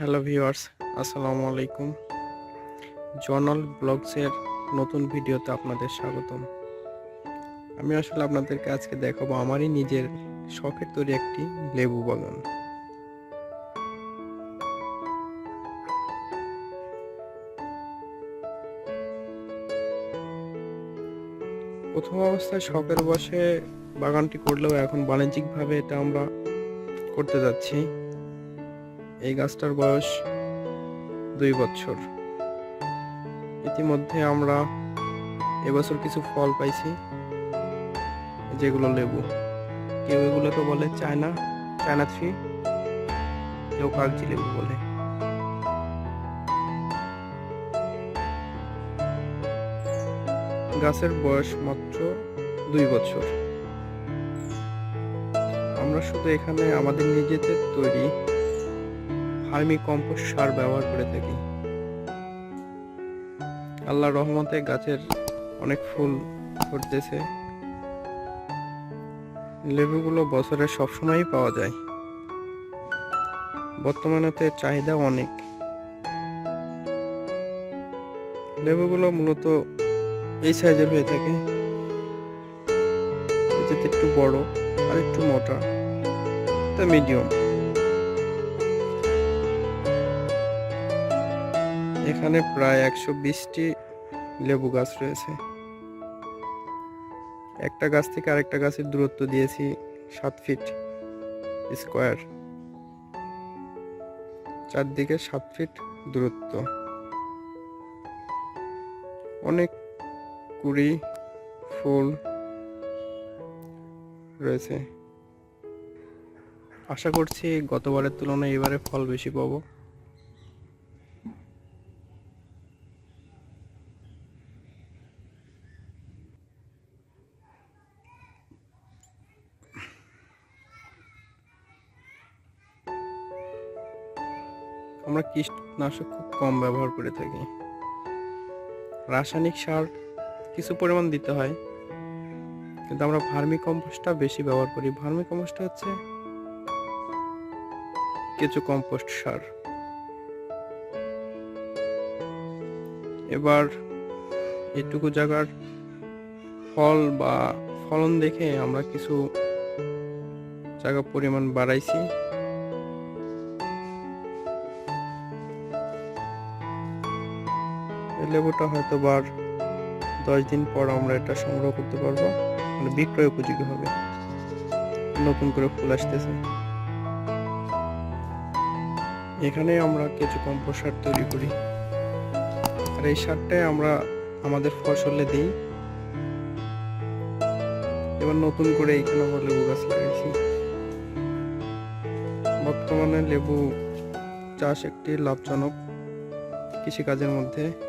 Hello viewers, আসসালামু আলাইকুম। Journal ব্লগসের নতুন ভিডিওতে আপনাদের স্বাগতম। আমি আসলে আপনাদেরকে আজকে দেখাবো আমারই নিজের শখের তৈরি একটি লেবু বাগান। প্রথম অবস্থায় শখের বসে বাগানটি করলেও এখন বাণিজ্যিকভাবে এটা আমরা করতে যাচ্ছি। এই গাছটার বয়স দুই বছর। ইতিমধ্যে আমরা এবছর কিছু ফল পাইছি, যেগুলো লেবু। কেউ এগুলোকে বলে চায়না চায়না থ্রি কেউ কাগজি লেবু বলে। গাছের বয়স মাত্র দুই বছর। আমরা শুধু এখানে আমাদের নিজেদের তৈরি ফার্মি কম্পোস্ট সার ব্যবহার করে থাকি। আল্লাহ রহমতে গাছের অনেক ফুল ফুটতেছে। লেবুগুলো বছরে সবসময়ই পাওয়া যায়। বর্তমানে তো এর চাহিদা অনেক। লেবুগুলো মূলত এই সাইজের হয়ে থাকে। একটু বড় আর একটু মোটা। মিডিয়াম এখানে প্রায় একশো বিশটি লেবু গাছ রয়েছে। একটা গাছ থেকে আরেকটা গাছের দূরত্ব দিয়েছি সাত ফিট স্কোয়ার। চারদিকে সাত ফিট দূরত্ব। অনেক কুড়ি, ফুল রয়েছে। আশা করছি গতবারের তুলনায় এবারে ফল বেশি পাবো। আমরা কীটনাশক খুব কম ব্যবহার করে থাকি। রাসায়নিক সার কিছু পরিমাণ দিতে হয়, কিন্তু আমরা ভার্মি কম্পোস্টটা বেশি ব্যবহার করি। ভার্মি কম্পোস্টটা হচ্ছে কিছু কম্পোস্ট সার। এবার এটুকু জায়গার ফল বা ফলন দেখে আমরা কিছু জায়গা পরিমাণ বাড়াইছি। এই লেবুটা হয়তো বার দশ দিন পর আমরা এটা সংগ্রহ করতে পারব। মানে বিক্রয় উপযোগী হবে। নতুন করে ফুল আসতেছে। এখানে আমরা কিছু কম্পোস্ট সার তৈরি করি। আর এই সারটাই আমরা আমাদের ফসলে দিই। এবার নতুন করে এখানে আমরা লেবু গাছ লাগাইছি। বর্তমানে লেবু চাষ একটি লাভজনক কৃষিকাজের মধ্যে